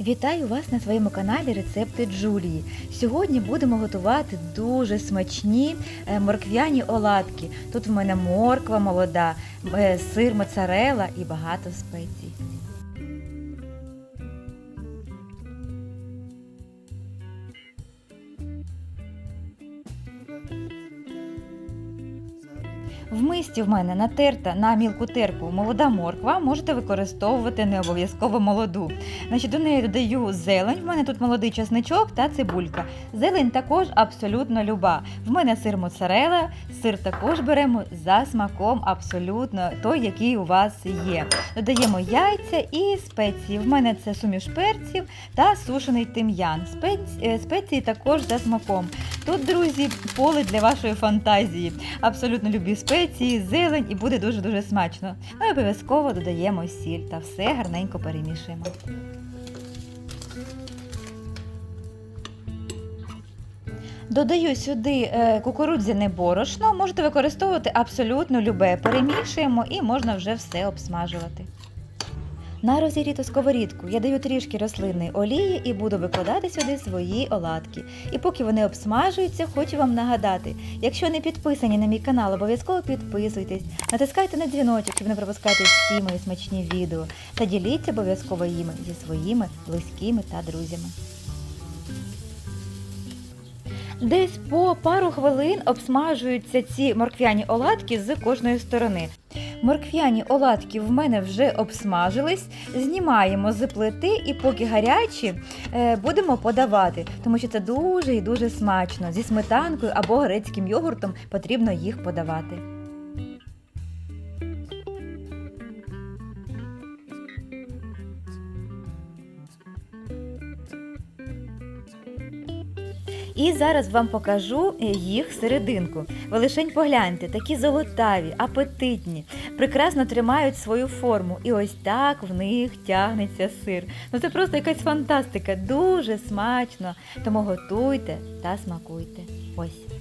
Вітаю вас на своєму каналі Рецепти Джулії. Сьогодні будемо готувати дуже смачні е, морквяні оладки. Тут в мене морква молода, е, сир моцарела і багато спецій. В мисті в мене натерта на мілку терку молода морква, можете використовувати не обов'язково молоду. Значить, до неї додаю зелень. В мене тут молодий часничок та цибулька. Зелень також абсолютно люба. В мене сир моцарела, сир також беремо за смаком абсолютно той, який у вас є. Додаємо яйця і спеції. В мене це суміш перців та сушений тим'ян. Е, Спеції також за смаком. Тут, друзі, поле для вашої фантазії. Абсолютно любі спеції, зелень і буде дуже-дуже смачно. Ну і обов'язково додаємо сіль та все гарненько перемішуємо. Додаю сюди е, кукурудзяне борошно, можете використовувати абсолютно любе. Перемішуємо і можна вже все обсмажувати. На розігріту сковорідку я даю трішки рослинної олії і буду викладати сюди свої оладки. І поки вони обсмажуються, хочу вам нагадати, якщо не підписані на мій канал, обов'язково підписуйтесь, натискайте на дзвіночок, щоб не пропускати всі мої смачні відео та діліться обов'язково їми зі своїми близькими та друзями. Десь по пару хвилин обсмажуються ці морквяні оладки з кожної сторони. Морквяні оладки в мене вже обсмажились, знімаємо з плити і поки гарячі е, будемо подавати, тому що це дуже і дуже смачно. Зі сметанкою або грецьким йогуртом потрібно їх подавати. І зараз вам покажу е, їх серединку. Ви лишень погляньте, такі золотаві, апетитні, прекрасно тримають свою форму. І ось так в них тягнеться сир. Ну це просто якась фантастика, дуже смачно. Тому готуйте та смакуйте. Ось.